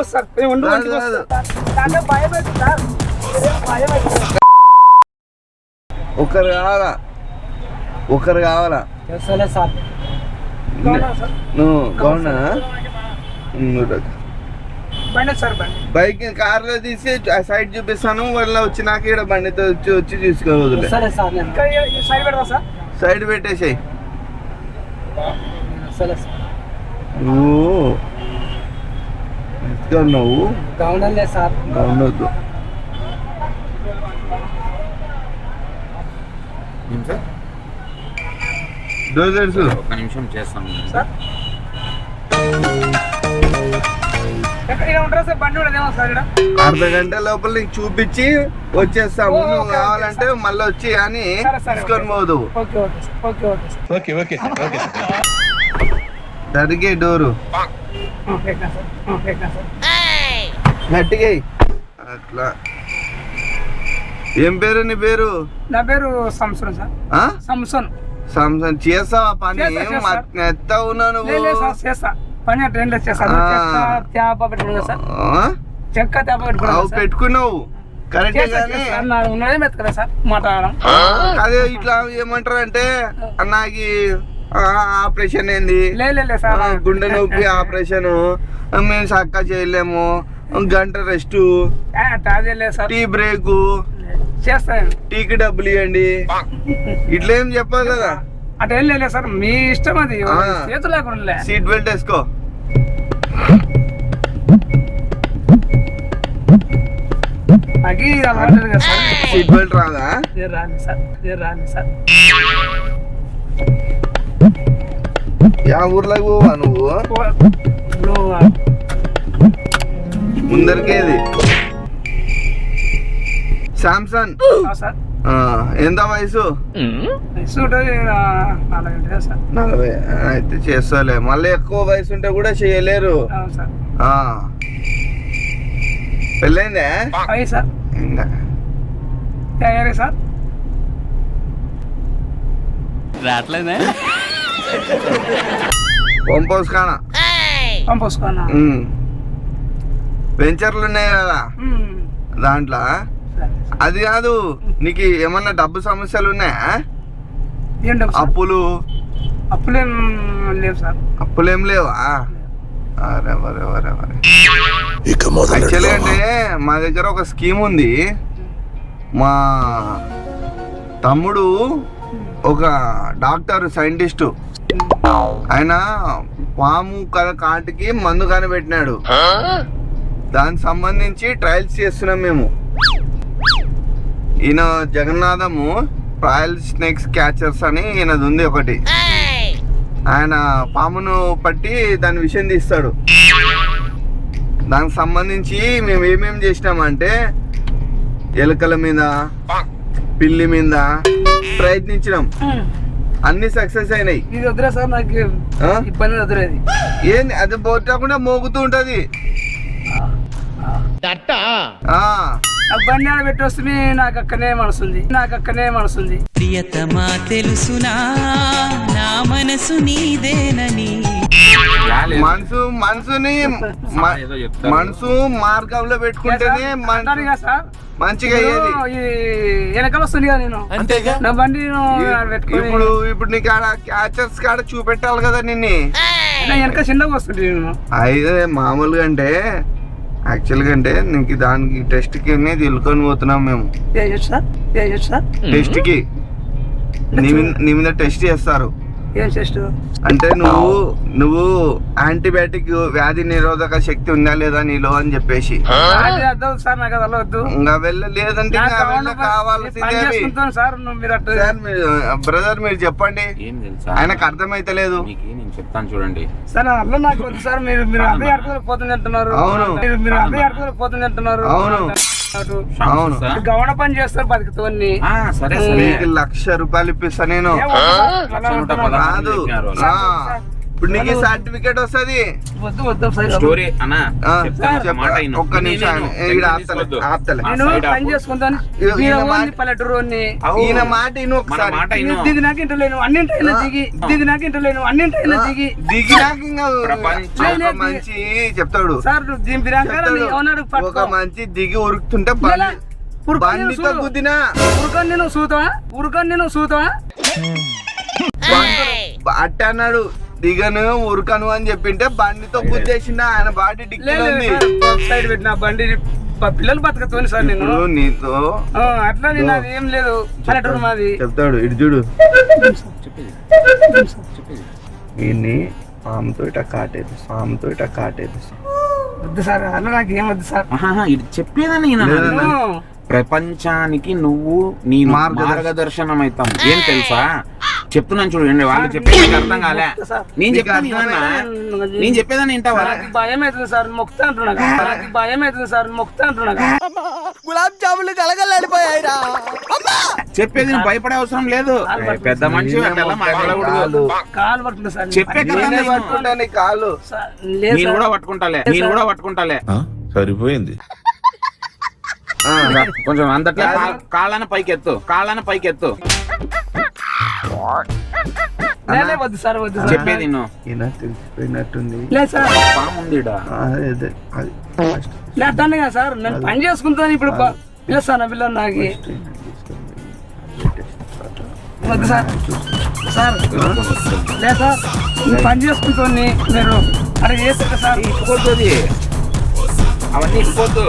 వస్తారు. నాకే భయం సార్ భయం ఒకరు కావాలా? ఒకరు కావాలా? సరే. సార్? నువ్వు బండి బైక్ కార్లో తీసి ఆ సైడ్ చూపిస్తాను. వాళ్ళ వచ్చినాక ఇక్కడ బండితో వచ్చి వచ్చి ఈ సైడ్ పెట్టేసాయి. నువ్వు గౌండలే సార్. ఒక్క నిమిషం చేస్తాను. సార్. అర్ధ గంట లోపల నీకు చూపించి వచ్చేస్తాము. నువ్వు కావాలంటే మళ్ళీ వచ్చి అని తీసుకొని ఓకే. పోదు. Okay okay sir. Okay okay sir. సరిగే door. Okay sir. Okay sir. గట్టిగా. అట్లా. ఏం పేరు నీ పేరు? నా పేరు సంసన్ సార్. ఆ? సంసన్ సామ్సంగ్ చేస్తావా పని? చేస్తా, ఏం చేస్తా. మత్- ఎత్తా ఉన్నావు లేదు నువ్వు చేస్తా పని అట్లా చేస్తా ఆ. చెక్క పెట్టుకున్నావు? అదే ఇట్లా ఏమంటారు అంటే నాకు ఆపరేషన్ ఏంది? గుండె నొప్పి ఆపరేషన్. మేము చక్క చేయలేము. గంట రెస్ట్ టీ బ్రేకు చేస్తాను. టీకి డబ్బులు ఇవ్వండి. ఇట్లా ఏం చెప్పదు కదా? అటు లేదు సార్ మీ ఇష్టం అది. ఆ. చేతులు లేకుండా సీట్ బెల్ట్ వేసుకో. నాకు ఇది అలవాటు లేదు కదా సార్. సీట్ బెల్ట్ రాదా? రాని సార్ రాని సార్. యా ఊర్లోకి పోవా నువ్వు? ఇప్పుడు ముందరికేది? సామ్సంగ్ ఆ సార్. ఆ, ఎంత వయసు? నలభై అయితే చేస్తాలే. మళ్ళీ ఎక్కువ వయసు ఉంటే కూడా చేయలేరు. సార్. పెళ్ళైందే? సార్. సార్. పంపౌస్ కానా పంపొసుకున్నా ఉమ్. వెంచర్లు ఉన్నాయి కదా దాంట్లో? అది కాదు నీకు ఏమన్నా డబ్బు సమస్యలు ఉన్నాయా అప్పులు? అప్పులేం లేవు సార్. అప్పులు లేవా? అరే వరే వరే వరే యాక్చువల్లీ అంటే మా దగ్గర ఒక స్కీమ్ ఉంది. మా తమ్ముడు ఒక డాక్టర్ సైంటిస్టు. ఆయన పాము కల కాటికి మందు కనిపెట్టినాడు. దానికి సంబంధించి ట్రయల్స్ చేస్తున్నాం మేము. ఈయన జగన్నాథము ట్రయల్ స్నేక్స్ క్యాచర్స్ అని ఈయనది ఉంది ఒకటి. ఆయన పామును పట్టి దాని విషయం తీస్తాడు. దానికి సంబంధించి మేము ఏమేమి చేసినామంటే ఎలుకల మీద పిల్లి మీద ప్రయత్నించినాం. అన్ని సక్సెస్ అయినాయి. ఏంది? అది పోటకుండా మోగుతూ ఉంటది. ఆ, ఆ బండి ఆడ పెట్టి వస్తుంది నాకు అక్కనే మనసుంది. నాకు అక్కనే మనసుంది. ప్రియతమా తెలుసునా? నా మనసు నీదేనని. మనసు మనసుని. మనసు మార్గంలో పెట్టుకుంటేనే మంచిగా అయ్యేది. వెనకాల వస్తుంది కదా నేను. నా బండి ఇప్పుడు ఇప్పుడు నీకు ఆడ క్యాచర్స్ కాడ చూపెట్టాలి కదా నిన్ని. నా వెనక చిన్నగా వస్తుంది నేను. అయితే మామూలుగా అంటే యాక్చువల్గా అంటే నీకు దానికి టెస్ట్కి తెలుకొని పోతున్నాం మేము. టెస్ట్కి. నీ మీద నీ మీద టెస్ట్ చేస్తారు. ఏం చేస్తూ అంటే నువ్వు నువ్వు యాంటీబయాటిక్ వ్యాధి నిరోధక శక్తి ఉందా లేదా నీలో అని చెప్పేసి. సార్ నాకు అది ఇంకా వెళ్ళ లేదంటే కావాల్సిందే సార్ మీరు అట్లా సార్ మీరు బ్రదర్ మీరు చెప్పండి. ఏం తెలుసా? ఆయనకు అర్థమైతలేదు మీకు నేను చెప్తాను చూడండి. సార్ నాకు సార్ మీరు మీరు అదే అర్థం పోతుంది అంటున్నారు అవును. మీరు మీరు అదే అర్థం పోతుంది అంటున్నారు అవును. అటు. అవును. సార్? గవన పని చేస్తారు బతుకుతోని ఆ, సరే లక్ష రూపాయలు ఇప్పిస్తా నేను. కాదు ఇప్పుడు నీకు సర్టిఫికేట్ వస్తది. వద్దు వద్దు సార్ స్టోరీ అన్నా. ఒక్క నిమిషం ఈయన మాట- ఓన్లీ పల్లెటూరుని అవు. ఈయన మాట ఇను ఒకసారి. దిగి నాకు ఇంటర్ లేను అన్నింటైనా దిగి దిగి నాకు ఇంటర్ లేను అన్నింటైనా దిగి. ఒక మంచి చెప్తాడు. సార్ ఒక మంచి దిగి ఉరుకుతుంటే బండితో. గుద్దినా? ఉరుకొని నేను సూతవా? ఉరుకొని నేను సూతవా? అట్ట అన్నాడు. దిగను ఉరకను అని చెప్పింటే బండితో గుద్దేసిండ ఆయన బాడీ ఒక సైడ్ పెట్టిన బండి పిల్లలు బతకతోని సార్ నేను నీతో ఆ, అట్లా నేను అది ఏం లేదు. పల్లెటూరు మాది. చెప్తాడు ఇటు చూడు. ఈయన్ని పాముతో ఇట కాటేది పాముతో ఇట కాటేది వద్దు సార్ అలా నాకు ఏం వద్దు సార్. ఇది చెప్పేదని ప్రపంచానికి నువ్వు నీ మార్గదర్శ- మార్గదర్శనం అవుతాం ఏం తెలుసా? చెప్తున్నాను చూడండి వాళ్ళు చెప్పేది అర్థం కాలే? నేను? వినన్నా? నేను చెప్పేదాన్ని వింటావా? నాకు భయం అవుతుంది సార్ మొక్తా అంటున్నా. నాకు భయం అవుతుంది సార్ మొక్తా అంటున్నా. చెప్పేది నువ్వు భయపడే అవసరం లేదు. పెద్ద మనిషి మాట్లాడకూడదు. కాలు. పడుతుంది సార్. చెప్పే. పట్టుకుంటా కాలు. నేను. కూడా పట్టుకుంటాలే. నేను కూడా పట్టుకుంటాలే. సరిపోయింది. ఆ, కొంచెం అందట్లే కాళ్ళన పైకి ఎత్తు కాళ్ళన పైకి ఎత్తు వద్దు సార్ వద్దు సార్. చెప్పేది ఈయన తెలిసిపోయినట్టుంది. లేదు సార్. పాము ఉంది అదే అది కదా సార్. నేను పని చేసుకుంటాను ఇప్పుడు ప- పిలుస్తాను నా పిల్లలు నాకు. వద్దు సార్. సార్. లేదు సార్ నేను పని చేసుకుంటాను మీరు అక్కడ చేస్తారు సార్. అది అవన్నీ ఇప్పుకోద్దు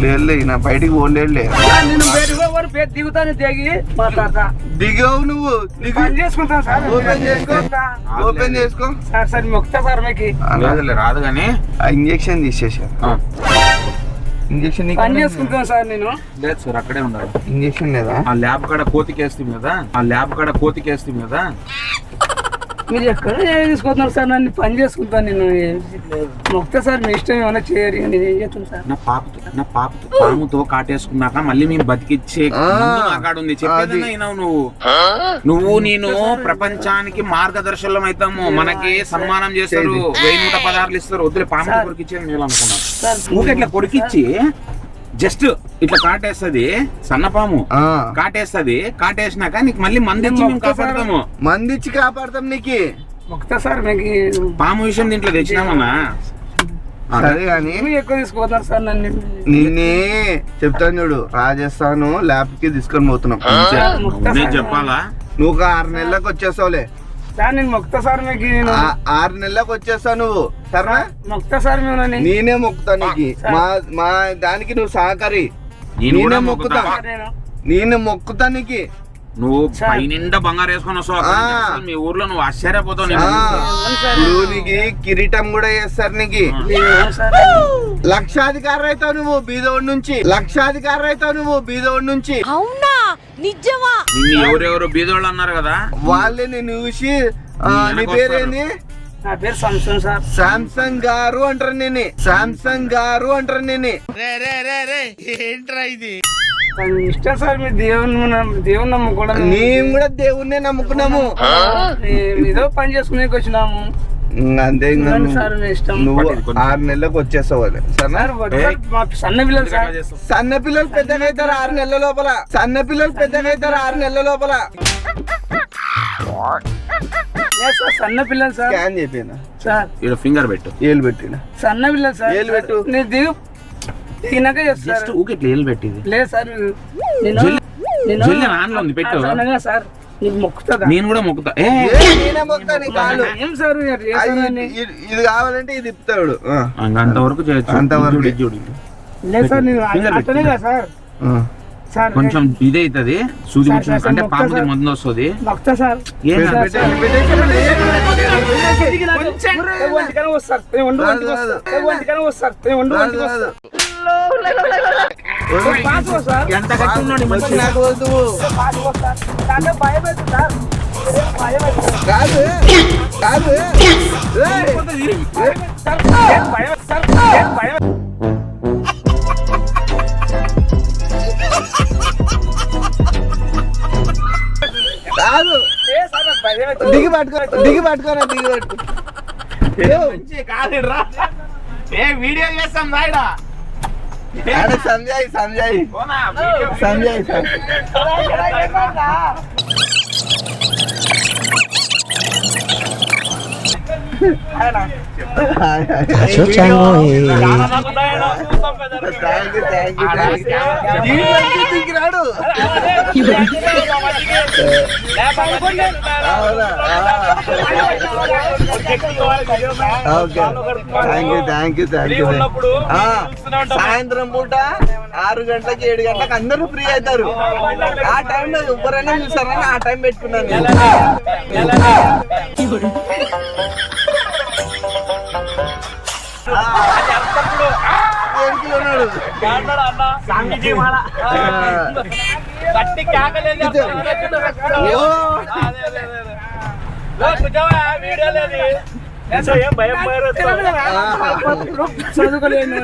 లేదు ఈయన బయటికి పోలేడులే నేను పోయి పేరు దిగుతాను దిగి మాట్లాడతా దిగావు నువ్వు దిగు. పని చేసుకుంటాను సార్. ఓపెన్ చేసుకో. ఓపెన్ చేసుకో. సార్ సార్ మొక్తా సార్ మీకు లేదులే రాదు కానీ. ఆ ఇంజెక్షన్ తీసేసారు ఆ, ఇంజెక్షన్ పని చేసుకుంటాను సార్ నేను? లేదు సార్ అక్కడే ఉండాలి. ఇంజెక్షన్ లేదా? ఆ ల్యాబ్ కాడ కోతికేస్తుంది కదా ఆ ల్యాబ్ కాడ కోతికేస్తుంది కదా మీరు ఎక్కడ ఏం తీసుకుంటున్నారు సార్? నన్ను పని చేసుకుంటాను నేను. మొక్తా సార్ మీ ఇష్టం ఏమైనా చేయరు నేను ఏం చేస్తాను సార్? నా పాపతో నా పాపతో పాముతో కాటేసుకున్నాక మళ్ళీ మేము బతికిచ్చే ఉంది. చెప్పేదన్నా అది. వినవు నువ్వు? నువ్వు నేను ప్రపంచానికి మార్గదర్శనం అవుతాము. మనకి సన్మానం చేస్తారు. వెయ్యి నూట పదార్లు ఇస్తారు. వద్దులే పాము. కొరికిచ్చే నేను అనుకున్నా సార్ ఊకే ఇట్లా కొరికిచ్చి జస్ట్ ఇట్లా కాటేస్తది సన్నపాము ఆ, కాటేస్తది కాటేసినాక నీకు మళ్ళీ మందించి మేము కాపాడతాము. మందిచ్చి కాపాడతాం నీకు. మొక్తా సార్ మీకు పాము విషయం దీంట్లో తెచ్చినామన్నా సరే గాని ఏమి ఎక్కువ తీసుకుపోతారు సార్ నన్ను. నిన్నే చెప్తాను చూడు రాజస్థాన్ ల్యాబ్కి తీసుకొని పోతున్నాం. చెప్పాలా? నువ్వు ఆరు నెలలకు వచ్చేసావులే సార్ నేను మొక్తా సార్ మీకు నేను ఆ- ఆరు నెలలకు వచ్చేస్తావు నువ్వు సరేనా? మొక్తా సార్ మేము. నేనే మొక్కుతా నీకు. మా మా దానికి నువ్వు సహకరి. నేను మొక్కుతా. నేను మొక్కుతా నీకు. నువ్వు సార్. పై నిండా బంగారు వేసుకొని వస్తావు. మీ ఊర్లో నువ్వు ఆశ్చర్యపోతావు నీకు. కిరీటం కూడా చేస్తారు నీకు. లక్షాధికారి అవుతావు నువ్వు బీదోడి నుంచి. లక్షాధికారి అవుతావు నువ్వు బీదోడి నుంచి. అవునా? నిజమా? నిన్ను ఎవరెవరు బీదోళ్ళు అన్నారు కదా? వాళ్ళే నేను చూసి ఆ, నీ పేరేంది? నా పేరు సంసన్ సార్. సామ్సంగ్ గారు అంటారు నేను సామ్సంగ్ గారు అంటారు నేను నాకు ఇష్టం సార్ మీ దేవుని దేవుని నమ్ముకోవడం మేము కూడా దేవుణ్ణే నమ్ముకున్నాము. మేము ఏదో పని చేసుకునేకి వచ్చినాము. అంతే నువ్వు-. ఆరు నెలలకు వచ్చేస్తావు మాకు సన్న పిల్లలు సన్న పిల్లలు పెద్దగా అవుతారు ఆరు నెలల లోపల. సన్న పిల్లలు పెద్దగా అవుతారు ఆరు నెలల లోపల. సన్న పిల్లలు సార్? స్కాన్ చెప్పిన సార్. ఇక్కడ ఫింగర్ పెట్టు. ఏలు పెట్టిన? సన్న పిల్లలు సార్. ఏలు పెట్టు. నేను దిగు దిగినాక జస్ట్ ఊకే ఇట్లా పెట్టింది లేదు సార్ నేను జల్లి- నాన్నలో ఉంది, పెట్టు. సార్ నీకు మొక్కుతుందా నేను కూడా మొక్కుతా. ఏ! ఏ, నేనే మొక్కుతా నీ కాళ్ళు. ఏం సార్? ఇది- కావాలంటే ఇది ఇంక అంతవరకు చేయొచ్చు. అంతవరకు. చూడు. లేదు సార్ నేను కదా ఆ. సార్ కొంచెం ఇదే అవుతుంది సూది సార్, అంటే పాముది. మందు వస్తుంది. ఎంత ఉన్నాడు ఈ మనిషి. నాకు వద్దు. భయం సార్ కాదు కాదు ఏయ్, సార్ ఏం భయం సార్ ఏం భయం దిగి పట్టుకో దిగి పట్టుకోనా దిగి పట్టుకో మంచి కాదురా ఏ వీడియో చేస్తాం రాయడా ఆడ సంజయ్ సంజయ్ పోనా video thank you thank you రాడు okay thank you thank you thank you సాయంత్రం పూట ఆరు గంటలకి ఏడు గంటలకు అందరూ ఫ్రీ అవుతారు ఆ టైంలో ఎవరైనా చూసారని ఆ టైం పెట్టుకున్నాను నేను. ఆ, దేనికి ఉన్నాడు? ఆ. చదువుకోలేను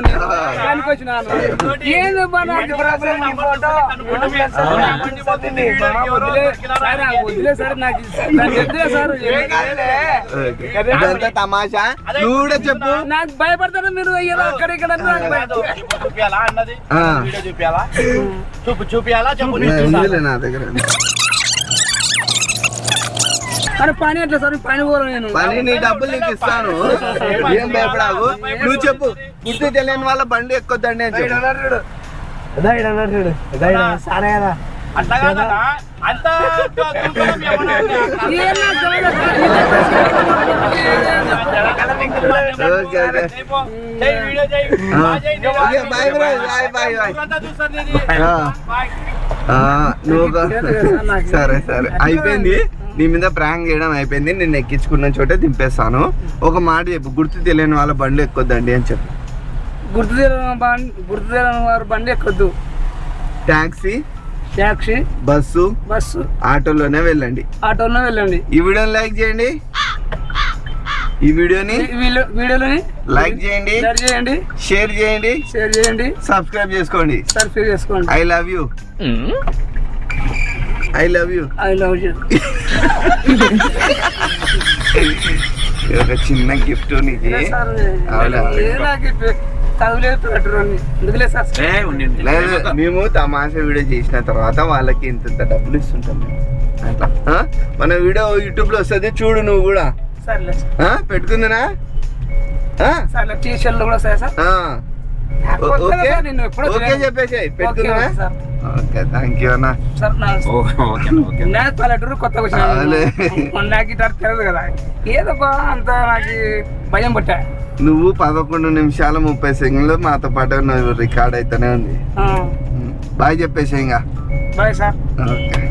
నాకు తమాషా? నువ్వు కూడా చెప్పు. నాకు భయపడతారు మీరు అయ్యారు అక్కడ ఇక్కడ. చూపియాలా అన్నది? ఆ. వీడియో చూపియాలా? చూపు చూపియాలా? చెప్పు నా దగ్గర. మరి పని ఎట్లా సార్? పని పోరు నేను. పని నీ డబ్బులు నీకు ఇస్తాను. ఏం భయపడావు నువ్వు చెప్పు. గుర్తు తెలియని వాళ్ళ బండి ఎక్కొద్దండి అని చెప్పు. సార్. చేయి, నువ్వు సరే సరే. అయిపోయింది? నీ మీద ప్రాంక్ చేయడం అయిపోయింది నిన్ను ఎక్కించుకున్న చోటే దింపేస్తాను. ఒక మాట చెప్పు గుర్తు తెలియని వాళ్ళ బండి ఎక్కొద్దండి అని చెప్పు. గుర్తు తెలియని బండి గుర్తు తెలియని వారు బండి ఎక్కొద్దు. Taxi taxi bus bus. ఆటోలోనే వెళ్ళండి. ఆటోలో వెళ్ళండి. ఈ వీడియోని లైక్ చేయండి. ఈ వీడియోని ఈ వీడియో- వీడియోలని లైక్ చేయండి షేర్ చేయండి. షేర్ చేయండి షేర్ చేయండి. సబ్స్క్రైబ్ చేసుకోండి. సబ్స్క్రైబ్ చేసుకోండి. I love you. I love you I love you ఒక చిన్న గిఫ్ట్ నీకు. లేదు మేము తమాషా వీడియో చేసిన తర్వాత వాళ్ళకి ఇంత డబ్బులు ఇస్తుంటాం మేము. అట్లా? మన వీడియో యూట్యూబ్లో వస్తుంది చూడు నువ్వు కూడా. సర్లే. ఆ? పెట్టుకుందినా? ఆ? సర్లే టీ షర్ట్లు కూడా సార్ సార్? ఆ. ఓ- కొత్తగా ఓకే. ఓకే. చెప్పేసి థ్యాంక్ యూ అన్న. పల్లెటూరు కొత్తగా అవులే. వచ్చిన నాకు ఇటు తెలియదు కదా. ఏదో బా అంత నాకు భయం పట్టా. నువ్వు పదకొండు నిమిషాల ముప్పై సెకండ్లు మాతో పాటు నువ్వు రికార్డ్ అయితేనే ఉంది. బాయ్ చెప్పేసి ఇంకా. Bye sir. ఓకే.